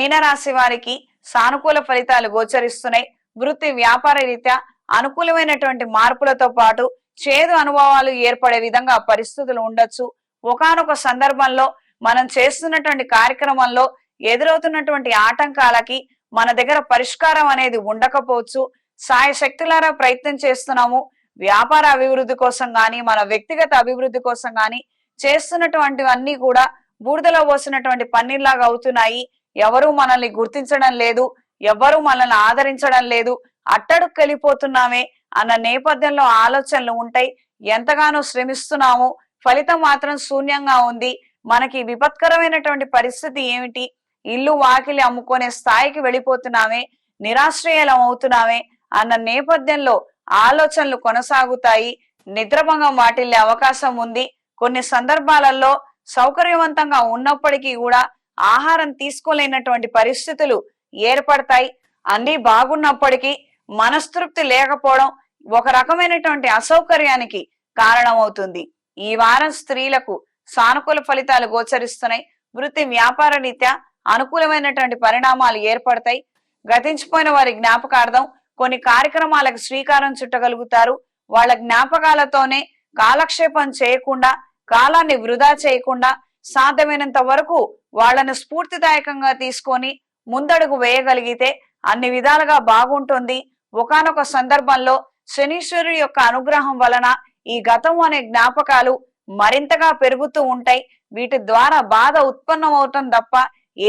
మీనరాశి వారికి సానుకూల ఫలితాలు గోచరిస్తున్నాయి. వృత్తి వ్యాపార రీత్యా అనుకూలమైనటువంటి మార్పులతో పాటు చేదు అనుభవాలు ఏర్పడే విధంగా పరిస్థితులు ఉండొచ్చు. ఒకానొక సందర్భంలో మనం చేస్తున్నటువంటి కార్యక్రమంలో ఎదురవుతున్నటువంటి ఆటంకాలకి మన దగ్గర పరిష్కారం అనేది ఉండకపోవచ్చు. సాయశక్తులారా ప్రయత్నం చేస్తున్నాము. వ్యాపార అభివృద్ధి కోసం గాని మన వ్యక్తిగత అభివృద్ధి కోసం గాని చేస్తున్నటువంటివన్నీ కూడా బూడిదలో పోసినటువంటి పన్నీర్లాగా అవుతున్నాయి. ఎవరు మనల్ని గుర్తించడం లేదు ఎవరు మనల్ని ఆదరించడం లేదు అట్టడుకెళ్ళిపోతున్నామే అన్న నేపథ్యంలో ఆలోచనలు ఉంటాయి. ఎంతగానో శ్రమిస్తున్నాము. ఫలితం మాత్రం శూన్యంగా ఉంది. మనకి విపత్కరమైనటువంటి పరిస్థితి ఏమిటి? ఇల్లు వాకిలి అమ్ముకునే స్థాయికి వెళ్ళిపోతున్నామే. నిరాశ్రయలం అవుతున్నామే అన్న నేపథ్యంలో ఆలోచనలు కొనసాగుతాయి. నిద్రభంగం వాటిల్లే అవకాశం ఉంది. కొన్ని సందర్భాలలో సౌకర్యవంతంగా ఉన్నప్పటికీ కూడా ఆహారం తీసుకోలేనటువంటి పరిస్థితులు ఏర్పడతాయి. అన్ని బాగున్నప్పటికీ మనస్తృప్తి లేకపోవడం ఒక రకమైనటువంటి అసౌకర్యానికి కారణమవుతుంది. ఈ వారం స్త్రీలకు సానుకూల ఫలితాలు గోచరిస్తున్నాయి. వృత్తి వ్యాపార రీత్యా అనుకూలమైనటువంటి పరిణామాలు ఏర్పడతాయి. గతించిపోయిన వారి జ్ఞాపకార్థం కొన్ని కార్యక్రమాలకు శ్రీకారం చుట్టగలుగుతారు. వాళ్ళ జ్ఞాపకాలతోనే కాలక్షేపం చేయకుండా కాలాన్ని వృధా చేయకుండా సాధ్యమైనంత వరకు వాళ్ళను స్ఫూర్తిదాయకంగా తీసుకొని ముందడుగు వేయగలిగితే అన్ని విధాలుగా బాగుంటుంది. ఒకానొక సందర్భంలో శనీశ్వరుడి యొక్క అనుగ్రహం వలన ఈ గతం అనే జ్ఞాపకాలు మరింతగా పెరుగుతూ ఉంటాయి. వీటి ద్వారా బాధ ఉత్పన్నం తప్ప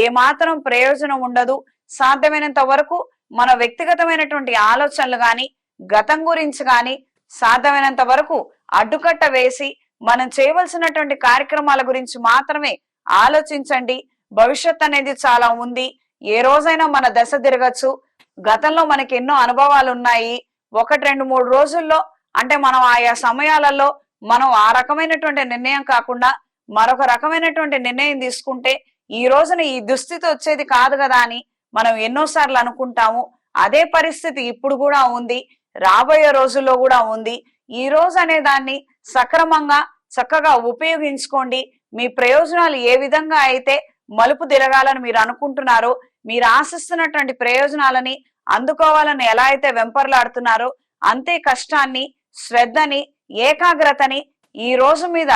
ఏ మాత్రం ప్రయోజనం ఉండదు. సాధ్యమైనంత వరకు మన వ్యక్తిగతమైనటువంటి ఆలోచనలు గాని గతం గురించి గాని సాధ్యమైనంత వరకు అడ్డుకట్ట వేసి మనం చేయవలసినటువంటి కార్యక్రమాల గురించి మాత్రమే ఆలోచించండి. భవిష్యత్ అనేది చాలా ఉంది. ఏ రోజైనా మన దశ తిరగచ్చు. గతంలో మనకి ఎన్నో అనుభవాలు ఉన్నాయి. ఒకటి రెండు మూడు రోజుల్లో అంటే మనం ఆయా సమయాలలో మనం ఆ రకమైనటువంటి నిర్ణయం కాకుండా మరొక రకమైనటువంటి నిర్ణయం తీసుకుంటే ఈ రోజున ఈ దుస్థితి వచ్చేది కాదు కదా అని మనం ఎన్నోసార్లు అనుకుంటాము. అదే పరిస్థితి ఇప్పుడు కూడా ఉంది. రాబోయే రోజుల్లో కూడా ఉంది. ఈ రోజు అనే దాన్ని సక్రమంగా చక్కగా ఉపయోగించుకోండి. మీ ప్రయోజనాలు ఏ విధంగా అయితే మలుపు తిరగాలని మీరు అనుకుంటున్నారో మీరు ఆశిస్తున్నటువంటి ప్రయోజనాలని అందుకోవాలని ఎలా అయితే వెంపర్లాడుతున్నారో అంతే కష్టాన్ని శ్రద్ధని ఏకాగ్రతని ఈ రోజు మీద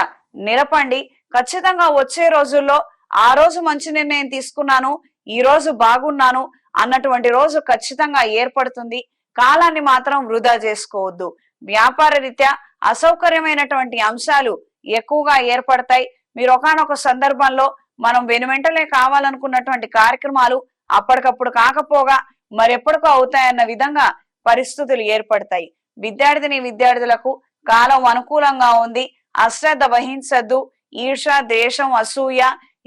నిలపండి. ఖచ్చితంగా వచ్చే రోజుల్లో ఆ రోజు మంచి నిర్ణయం తీసుకున్నాను ఈ రోజు బాగున్నాను అన్నటువంటి రోజు ఖచ్చితంగా ఏర్పడుతుంది. కాలాన్ని మాత్రం వృధా చేసుకోవద్దు. వ్యాపార రీత్యా అసౌకర్యమైనటువంటి అంశాలు ఎక్కువగా ఏర్పడతాయి. మీరు ఒకనొక సందర్భంలో మనం వెనువెంటనే కావాలనుకున్నటువంటి కార్యక్రమాలు అప్పటికప్పుడు కాకపోగా మరెప్పటికో అవుతాయన్న విధంగా పరిస్థితులు ఏర్పడతాయి. విద్యార్థిని విద్యార్థులకు కాలం అనుకూలంగా ఉంది. అశ్రద్ధ వహించద్దు. ఈర్ష దేశం అసూయ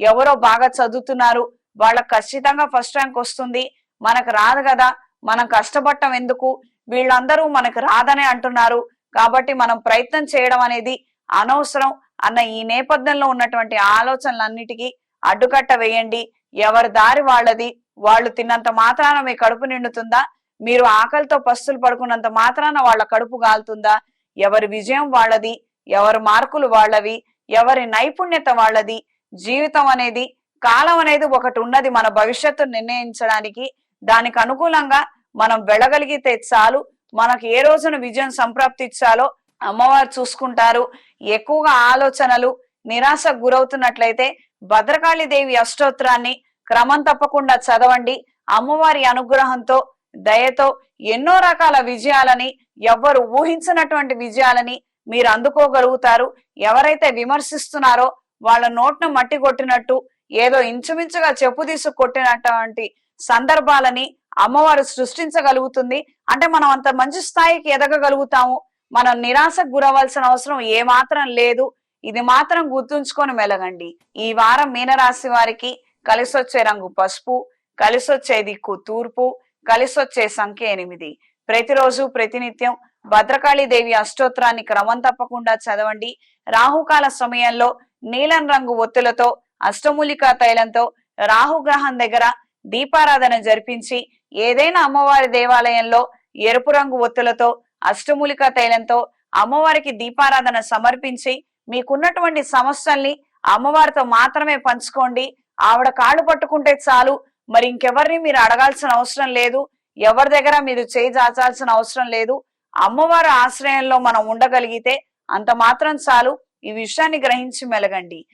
ఎవరో బాగా చదువుతున్నారు. వాళ్ళకు ఖచ్చితంగా ఫస్ట్ ర్యాంక్ వస్తుంది. మనకు రాదు కదా. మనం కష్టపడటం ఎందుకు? వీళ్ళందరూ మనకు రాదనే అంటున్నారు. కాబట్టి మనం ప్రయత్నం చేయడం అనేది అనవసరం అన్న ఈ నేపథ్యంలో ఉన్నటువంటి ఆలోచనలన్నిటికీ అడ్డుకట్ట వేయండి. ఎవరి దారి వాళ్ళది? వాళ్ళు తిన్నంత మాత్రాన మీ కడుపు నిండుతుందా? మీరు ఆకలితో పస్తులు పడుకున్నంత మాత్రాన వాళ్ళ కడుపు గాలుతుందా? ఎవరి విజయం వాళ్ళది? ఎవరి మార్కులు వాళ్ళవి? ఎవరి నైపుణ్యత వాళ్ళది? జీవితం అనేది కాలం అనేది ఒకటి ఉన్నది మన భవిష్యత్తు నిర్ణయించడానికి. దానికి అనుకూలంగా మనం వెళ్ళగలిగితే చాలు. మనకు ఏ రోజున విజయం సంప్రాప్తించాలో అమ్మవారు చూసుకుంటారు. ఎక్కువగా ఆలోచనలు నిరాశకు గురవుతున్నట్లయితే భద్రకాళి దేవి అష్టోత్తరాన్ని క్రమం తప్పకుండా చదవండి. అమ్మవారి అనుగ్రహంతో దయతో ఎన్నో రకాల విజయాలని ఎవ్వరు ఊహించినటువంటి విజయాలని మీరు అందుకోగలుగుతారు. ఎవరైతే విమర్శిస్తున్నారో వాళ్ళ నోట్ను మట్టి కొట్టినట్టు ఏదో ఇంచుమించుగా చెప్పు తీసు కొట్టినటువంటి సందర్భాలని అమ్మవారు సృష్టించగలుగుతుంది. అంటే మనం అంత మంచి స్థాయికి ఎదగగలుగుతాము. మనం నిరాశకు గురవలసిన అవసరం ఏ మాత్రం లేదు. ఇది మాత్రం గుర్తుంచుకొని మెలగండి. ఈ వారం మీనరాశి వారికి కలిసొచ్చే రంగు పసుపు కలిసొచ్చే దిక్కు తూర్పు కలిసొచ్చే సంఖ్య ఎనిమిది. ప్రతిరోజు ప్రతినిత్యం భద్రకాళీదేవి అష్టోత్తరాన్ని క్రమం తప్పకుండా చదవండి. రాహుకాల సమయంలో నీలం రంగు ఒత్తులతో అష్టమూలికా తైలంతో రాహుగ్రహం దగ్గర దీపారాధన జరిపించి ఏదైనా అమ్మవారి దేవాలయంలో ఎరుపు రంగు ఒత్తులతో అష్టమూలికా తైలంతో అమ్మవారికి దీపారాధన సమర్పించి మీకున్నటువంటి సమస్యల్ని అమ్మవారితో మాత్రమే పంచుకోండి. ఆవిడ కాళ్ళు పట్టుకుంటే చాలు. మరి ఇంకెవరిని మీరు అడగాల్సిన అవసరం లేదు. ఎవరి దగ్గర మీరు చేయి అవసరం లేదు. అమ్మవారి ఆశ్రయంలో మనం ఉండగలిగితే అంత మాత్రం చాలు. ఈ విషయాన్ని గ్రహించి మెలగండి.